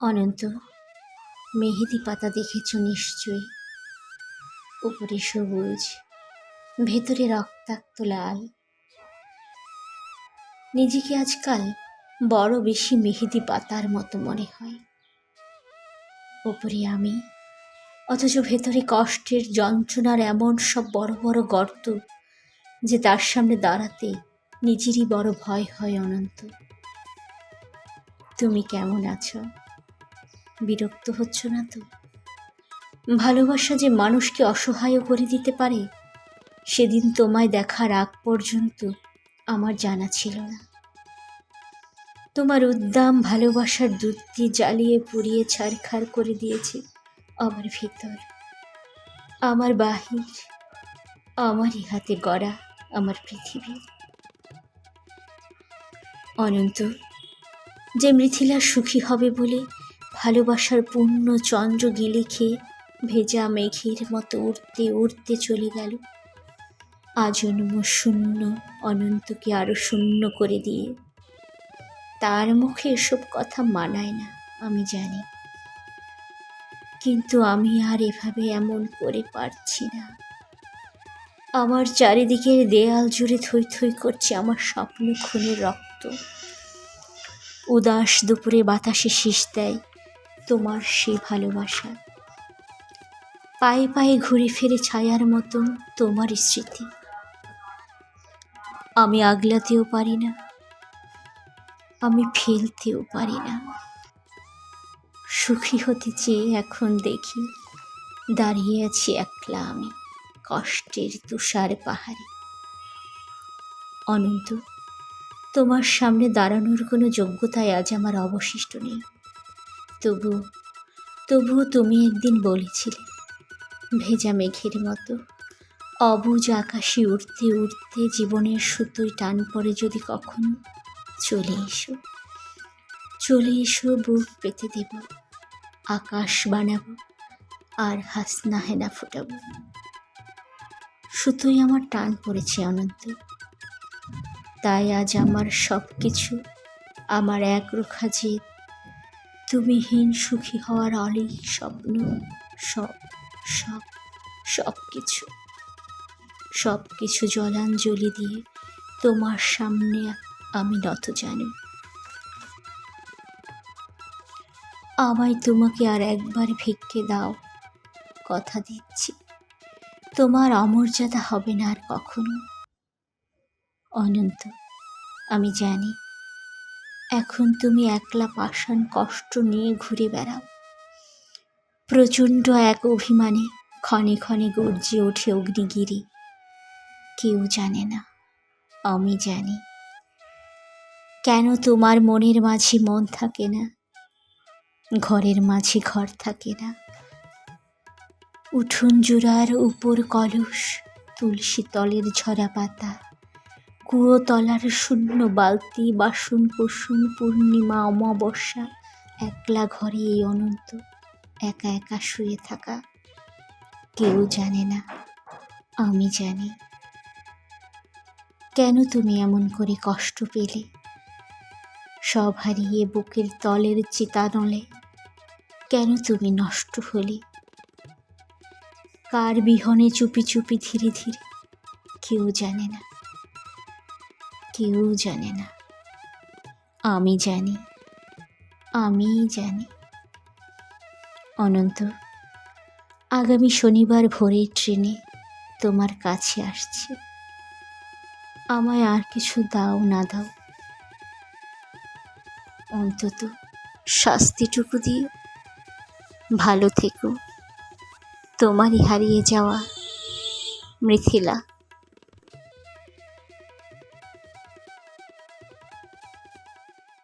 অনন্ত, মেহেদি পাতা দেখেছ নিশ্চয়ই? উপরে সবুজ, ভেতরে রক্তাক্ত লাল। নিজেকে আজকাল বড় বেশি মেহেদি পাতার মতো মনে হয়। ওপরে আমি, অথচ ভেতরে কষ্টের যন্ত্রণার এমন সব বড় বড় গর্ত যে তার সামনে দাঁড়াতে নিজেরই বড় ভয় হয় অনন্ত। তুমি কেমন আছো? বিরক্ত হচ্ছ না তো? ভালোবাসা যে মানুষকে অসহায় করে দিতে পারে, সেদিন তোমায় দেখার আগ পর্যন্ত আমার জানা ছিল না। তোমার উদ্দাম ভালোবাসার দুধটি জ্বালিয়ে পুড়িয়ে ছারখার করে দিয়েছে আমার ভিতর। আমার বাহির, আমারই হাতে গড়া আমার পৃথিবী। অনন্ত, যে মৃথিলা সুখী হবে বলে ভালোবাসার পূর্ণ চন্দ্র গিলে খেয়ে ভেজা মেঘের মতো উড়তে উড়তে চলে গেল। আজন্ম শূন্য, অনন্তকে আরও শূন্য করে দিয়ে। তার মুখে এসব কথা মানায় না, আমি জানি। কিন্তু আমি আর এভাবে এমন করে পারছি না। আমার চারিদিকের দেয়াল জুড়ে থই থই করছে আমার স্বপ্ন খুনের রক্ত। উদাস দুপুরে বাতাসে শীষ দেয় তোমার সে ভালোবাসা। পায়ে পায়ে ঘুরে ফিরে ছায়ার মতন তোমার স্মৃতি। আমি আগলাতেও পারি না। আমি ফেলতেও পারি না। সুখী হতে চেয়ে এখন দেখি, দাঁড়িয়ে আছি একলা আমি কষ্টের তুষার পাহাড়ে। অনন্ত, তোমার সামনে দাঁড়ানোর কোনো যোগ্যতায় আজ আমার অবশিষ্ট নেই। তবু, তবুও তুমি একদিন বলেছিলে, ভেজা মেঘের মতো, অবুজ আকাশে উঠতে উঠতে জীবনের সুতোয় টান পড়ে যদি কখনো চলে এসো চলে এসো বুক পেতে দেব, আকাশ বানাবো আর হাসনা হেনা ফোটাবো। সুতোই আমার টান পড়েছে অনন্ত, তাই আজ আমার সব কিছু আমার এক রোখা জেদ তুমিহীন সুখী হওয়ার অলিক স্বপ্ন, সব সব সব কিছু সব কিছু জলাঞ্জলি দিয়ে তোমার সামনে আমি নত জানি। আমায় তোমাকে আর একবার ভিক্ষে দাও, কথা দিচ্ছি। তোমার অমর্যাদা হবে না আর কখনো। অনন্ত, আমি জানি এখন তুমি একলা পাষাণ কষ্ট নিয়ে ঘুরে বেড়াও। প্রচণ্ড এক অভিমানে ক্ষণে ক্ষণে গর্জে ওঠে অগ্নিগিরি। কেউ জানে না, আমি জানি। কেন তোমার মনের মাঝে মন থাকে না? ঘরের মাঝে ঘর থাকে না। উঠুন জোড়ার উপর কলস, তুলসী তলের ঝরা পাতা। কুয়ো তলার শূন্য বালতি, বাসন, কুসুম, পূর্ণিমা, অমাবস্যা, একলা ঘরে এই অনন্ত, একা একা শুয়ে থাকা। কেউ জানে না, আমি জানি। কেন তুমি এমন করে কষ্ট পেলে? সব হারিয়ে বুকের তলের চিতানলে, কেন তুমি নষ্ট হলে? কার বিহনে চুপি চুপি ধীরে ধীরে, কেউ জানে না। কেউ জানে না। আমি জানি আমি জানি। অনন্ত, আগামী শনিবার ভোরের ট্রেনে তোমার কাছে আসছে। আমায় আর কিছু দাও না দাও। অন্তত শাস্তিটুকু দিয়ে ভালো থেকো। তোমারই হারিয়ে যাওয়া মৃথিলা।